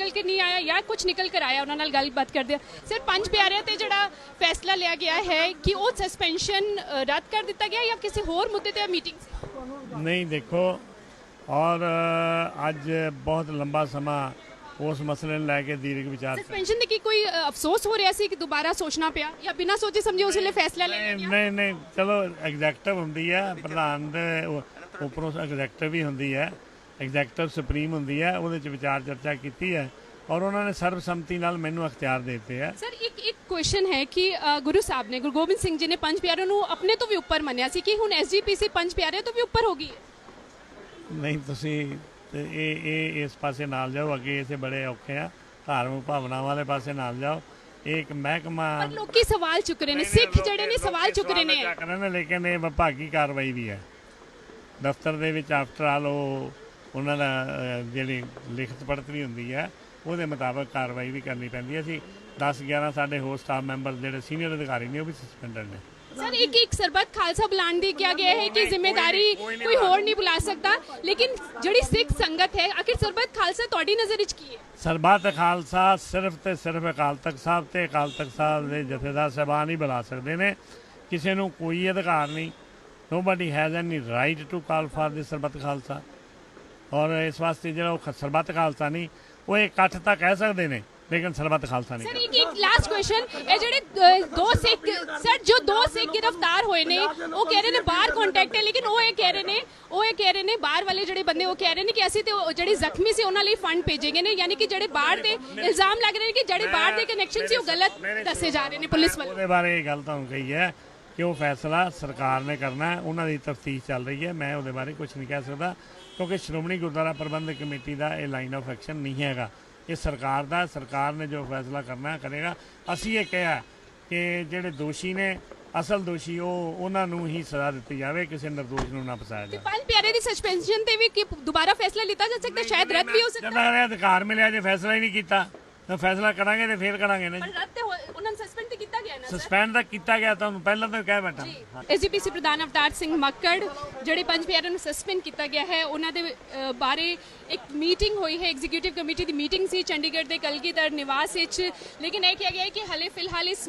ਨਿਕਲ ਕੇ ਨਹੀਂ ਆਇਆ ਜਾਂ ਕੁਝ ਨਿਕਲ ਕਰ ਆਇਆ ਉਹਨਾਂ ਨਾਲ ਗੱਲਬਾਤ ਕਰਦੇ ਸਰ ਪੰਜ ਪਿਆਰਿਆਂ ਤੇ ਜਿਹੜਾ ਫੈਸਲਾ ਲਿਆ ਗਿਆ ਹੈ ਕਿ ਉਹ ਸਸਪੈਂਸ਼ਨ ਰੱਦ ਕਰ ਦਿੱਤਾ ਗਿਆ ਜਾਂ ਕਿਸੇ ਹੋਰ ਮੁੱਦੇ ਤੇ ਮੀਟਿੰਗ ਨਹੀਂ ਦੇਖੋ ਔਰ ਅੱਜ ਬਹੁਤ ਲੰਬਾ ਸਮਾਂ ਉਸ ਮਸਲੇ ਨੂੰ ਲੈ ਕੇ ਦੀਰਘ ਵਿਚਾਰ ਸਸਪੈਂਸ਼ਨ ਦੇ ਕੀ ਕੋਈ ਅਫਸੋਸ ਹੋ ਰਿਹਾ ਸੀ ਕਿ ਦੁਬਾਰਾ ਸੋਚਣਾ ਪਿਆ ਜਾਂ ਬਿਨਾਂ ਸੋਚੇ ਸਮਝੇ ਉਸ ਵੇਲੇ ਫੈਸਲਾ ਲੈ ਲਿਆ ਨਹੀਂ ਨਹੀਂ ਚਲੋ ਐਗਜ਼ੈਕਟਿਵ ਹੁੰਦੀ ਹੈ ਪ੍ਰਧਾਨ ਦੇ ਉੱਪਰੋਂ ਐਗਜ਼ੈਕਟਿਵ ਵੀ ਹੁੰਦੀ ਹੈ ਐਗਜ਼ੈਕਟਿਵ ਸੁਪਰੀਮ ਹੁੰਦੀ ਹੈ ਉਹਦੇ ਚ ਵਿਚਾਰ ਚਰਚਾ ਕੀਤੀ ਹੈ ਔਰ ਉਹਨਾਂ ਨੇ ਸਰਬਸੰਮਤੀ ਨਾਲ ਮੈਨੂੰ ਅਖਤਿਆਰ ਦੇ ਦਿੱਤੇ ਹੈ। ਸਰ ਇੱਕ ਇੱਕ ਕੁਐਸਚਨ ਹੈ ਕਿ ਗੁਰੂ ਸਾਹਿਬ ਨੇ ਗੁਰੂ ਗੋਬਿੰਦ ਸਿੰਘ ਜੀ ਨੇ ਪੰਜ ਪਿਆਰਿਆਂ ਨੂੰ ਆਪਣੇ ਤੋਂ ਵੀ ਉੱਪਰ ਮੰਨਿਆ ਸੀ ਕਿ ਹੁਣ ਐਸਜੀਪੀਸੀ ਪੰਜ ਪਿਆਰਿਆਂ ਤੋਂ ਵੀ ਉੱਪਰ ਹੋ ਗਈ ਨਹੀਂ ਤੁਸੀਂ ਇਹ ਇਹ ਇਸ ਪਾਸੇ ਨਾਲ ਜਾਓ ਅੱਗੇ ਇਸੇ ਬੜੇ ਔਖੇ ਆ। ਧਾਰਮਿਕ ਭਾਵਨਾਵਾਂ ਵਾਲੇ ਪਾਸੇ ਨਾਲ ਜਾਓ। ਇਹ ਇੱਕ ਮਹਿਕਮਾ ਪਰ ਲੋਕੀ ਸਵਾਲ ਚੁੱਕ ਰਹੇ ਨੇ ਸਿੱਖ ਜਿਹੜੇ ਨੇ ਸਵਾਲ ਚੁੱਕ ਰਹੇ ਨੇ। ਚੱਕ ਰਹੇ ਨੇ ਲੇਕਿਨ ਇਹ ਵਿਭਾਗੀ ਕਾਰਵਾਈ ਵੀ ਹੈ। ਦਫ਼ਤਰ ਦੇ ਵਿੱਚ ਆਫਟਰ ਆਲ ਉਹ ਉਹਨਾਂ ਦਾ ਜਿਹੜੀ ਲਿਖਤ ਪੜਤ ਵੀ ਹੁੰਦੀ ਹੈ ਉਹਦੇ ਮੁਤਾਬਕ ਕਾਰਵਾਈ ਵੀ ਕਰਨੀ ਪੈਂਦੀ ਹੈ ਅਸੀਂ 10 11 ਸਾਡੇ ਹੋਰ ਸਟਾਫ ਮੈਂਬਰ ਜਿਹੜੇ ਸੀਨੀਅਰ ਅਧਿਕਾਰੀ ਨੇ ਉਹ ਵੀ ਸਸਪੈਂਡਡ ਨੇ। ਸਰ ਇੱਕ ਇੱਕ ਸਰਬਤ ਖਾਲਸਾ ਬੁਲਾਉਣ ਦੀ ਕਿਹਾ ਗਿਆ ਹੈ ਕਿ ਜ਼ਿੰਮੇਵਾਰੀ ਕੋਈ ਹੋਰ ਨਹੀਂ ਬੁਲਾ ਸਕਦਾ। ਲੇਕਿਨ ਜਿਹੜੀ ਸਿੱਖ ਸੰਗਤ ਹੈ ਆਖਿਰ ਸਰਬਤ ਖਾਲਸਾ ਤੁਹਾਡੀ ਨਜ਼ਰ ਵਿੱਚ ਕੀ ਹੈ? ਸਰਬੱਤ ਖਾਲਸਾ ਸਿਰਫ ਤੇ ਸਿਰਫ ਅਕਾਲ ਤਖਤ ਸਾਹਿਬ ਤੇ ਅਕਾਲ ਤਖਤ ਸਾਹਿਬ ਦੇ ਜਥੇਦਾਰ ਸਾਹਿਬਾਨ ਹੀ ਬੁਲਾ ਸਕਦੇ ਨੇ। ਕਿਸੇ ਨੂੰ ਕੋਈ ਅਧਿਕਾਰ ਨਹੀਂ। Nobody has any right to call for the Sarbat Khalsa. ਔਰ ਇਸ ਵਾਸਤੇ ਜਿਹੜਾ ਉਹ ਸਰਬੱਤ ਖਾਲਸਾ ਨਹੀਂ ਉਹ ਇਕੱਠ ਤਾਂ ਕਹਿ ਸਕਦੇ ਨੇ ਲੇਕਿਨ ਸਰਬੱਤ ਖਾਲਸਾ ਨਹੀਂ ਸਰ ਇੱਕ ਇੱਕ ਲਾਸਟ ਕੁਐਸਚਨ ਇਹ ਜਿਹੜੇ ਦੋ ਸਿੱਖ ਸਰ ਜੋ ਦੋ ਸਿੱਖ ਗ੍ਰਿਫਤਾਰ ਹੋਏ ਨੇ ਉਹ ਕਹਿ ਰਹੇ ਨੇ ਬਾਹਰ ਕੰਟੈਕਟ ਹੈ ਲੇਕਿਨ ਉਹ ਇਹ ਕਹਿ ਰਹੇ ਨੇ ਉਹ ਇਹ ਕਹਿ ਰਹੇ ਨੇ ਬਾਹਰ ਵਾਲੇ ਜਿਹੜੇ ਬੰਦੇ ਉਹ ਕਹਿ ਰਹੇ ਨੇ ਕਿ ਅਸੀਂ ਤੇ ਉਹ ਜਿਹੜੇ ਜ਼ਖਮੀ ਸੀ ਉਹਨਾਂ ਲਈ ਫੰਡ ਭੇਜੇਗੇ ਨੇ ਯਾਨੀ ਕਿ ਜਿਹੜੇ ਬਾਹਰ ਦੇ ਇਲਜ਼ਾਮ ਲੱਗ ਰਹੇ ਨੇ ਕਿ ਜਿਹੜੇ ਬਾਹਰ ਦੇ ਕਨੈਕਸ਼ਨ ਸੀ ਉਹ ਗਲਤ ਦੱਸੇ ਜਾ ਰਹੇ ਨੇ ਪੁਲਿਸ ਵੱਲੋਂ। ਉਹਦੇ ਬਾਰੇ ਇਹ ਗੱਲ ਤੁਹਾਨੂੰ ਕਹੀ ਹੈ ਕਿ ਉਹ ਫੈਸਲਾ ਸਰਕਾਰ ਨੇ ਕਰਨਾ ਹੈ ਉਹਨਾਂ ਦੀ ਤਫਤੀਸ਼ ਚੱਲ ਰਹੀ ਹੈ। ਮੈਂ ਉਹਦੇ ਬਾਰੇ ਕੁਝ ਨਹੀਂ ਕਹਿ ਸਕਦਾ ਕਿਉਂਕਿ ਸ਼੍ਰੋਮਣੀ ਗੁਰਦੁਆਰਾ ਪ੍ਰਬੰਧਕ ਕਮੇਟੀ ਦਾ ਇਹ ਲਾਈਨ ਆਫ ਐਕਸ਼ਨ ਨਹੀਂ ਹੈਗਾ। ਇਹ ਸਰਕਾਰ ਦਾ ਸਰਕਾਰ ਨੇ ਜੋ ਫੈਸਲਾ ਕਰਨਾ ਹੈ, ਕਰੇਗਾ। ਅਸੀਂ ਇਹ ਕਿਹਾ ਕਿ ਜਿਹੜੇ ਦੋਸ਼ੀ ਨੇ ਅਸਲ ਦੋਸ਼ੀ ਉਹ ਉਹਨਾਂ ਨੂੰ ਹੀ ਸਜ਼ਾ ਦਿੱਤੀ ਜਾਵੇ ਕਿਸੇ ਨਿਰਦੋਸ਼ ਨੂੰ ਨਾ ਫਸਾਇਆ ਜਾਵੇ। ਪੰਜ ਪਿਆਰੇ ਦੀ ਸਸਪੈਂਸ਼ਨ ਤੇ ਵੀ ਕੀ ਦੁਬਾਰਾ ਫੈਸਲਾ ਲਿੱਤਾ ਜਾ ਸਕਦਾ? ਸ਼ਾਇਦ ਰੱਦ ਵੀ ਹੋ ਸਕਦਾ? ਇਹ ਅਧਿਕਾਰ ਮਿਲਿਆ ਜੇ ਫੈਸਲਾ ਹੀ ਨਹੀਂ ਕੀਤਾ ਤਾਂ ਫੈਸਲਾ ਕਰਾਂਗੇ ਤੇ ਫੇਰ ਕਰਾਂਗੇ ਨਾ ਰੱਦ ਤੇ ਹੋ- ਉਹਨਾਂ ਨੂੰ ਸਸਪੈਂਡ ਤੇ ਕੀਤਾ ਗਿਆ ਹੈ ਨਾ ਸਰ ਸਸਪੈਂਡ ਤਾਂ ਕੀਤਾ ਗਿਆ ਤੁਹਾਨੂੰ ਪਹਿਲਾਂ ਤਾਂ ਕਹਿ ਬੈਠਾ। ਐਸਜੀਪੀਸੀ ਪ੍ਰਧਾਨ ਅਵਤਾਰ ਸਿੰਘ ਮੱਕੜ ਜਿਹੜੇ ਪੰਜ ਪਿਆਰਿਆਂ ਨੂੰ ਸਸਪੈਂਡ ਕੀਤਾ ਗਿਆ ਹੈ ਉਹਨਾਂ ਦੇ ਅ, ਬਾਰੇ ਇੱਕ ਮੀਟਿੰਗ ਹੋਈ ਹੈ ਐਗਜ਼ੀਕਿਊਟਿਵ ਕਮੇਟੀ ਦੀ ਮੀਟਿੰਗ ਸੀ ਚੰਡੀਗੜ੍ਹ ਦੇ ਕਲਗੀਧਰ ਨਿਵਾਸ ਵਿੱਚ। ਲੇਕਿਨ ਇਹ ਕਿਹਾ ਗਿਆ ਹੈ ਕਿ ਹਲੇ ਫਿਲਹਾਲ ਇਸ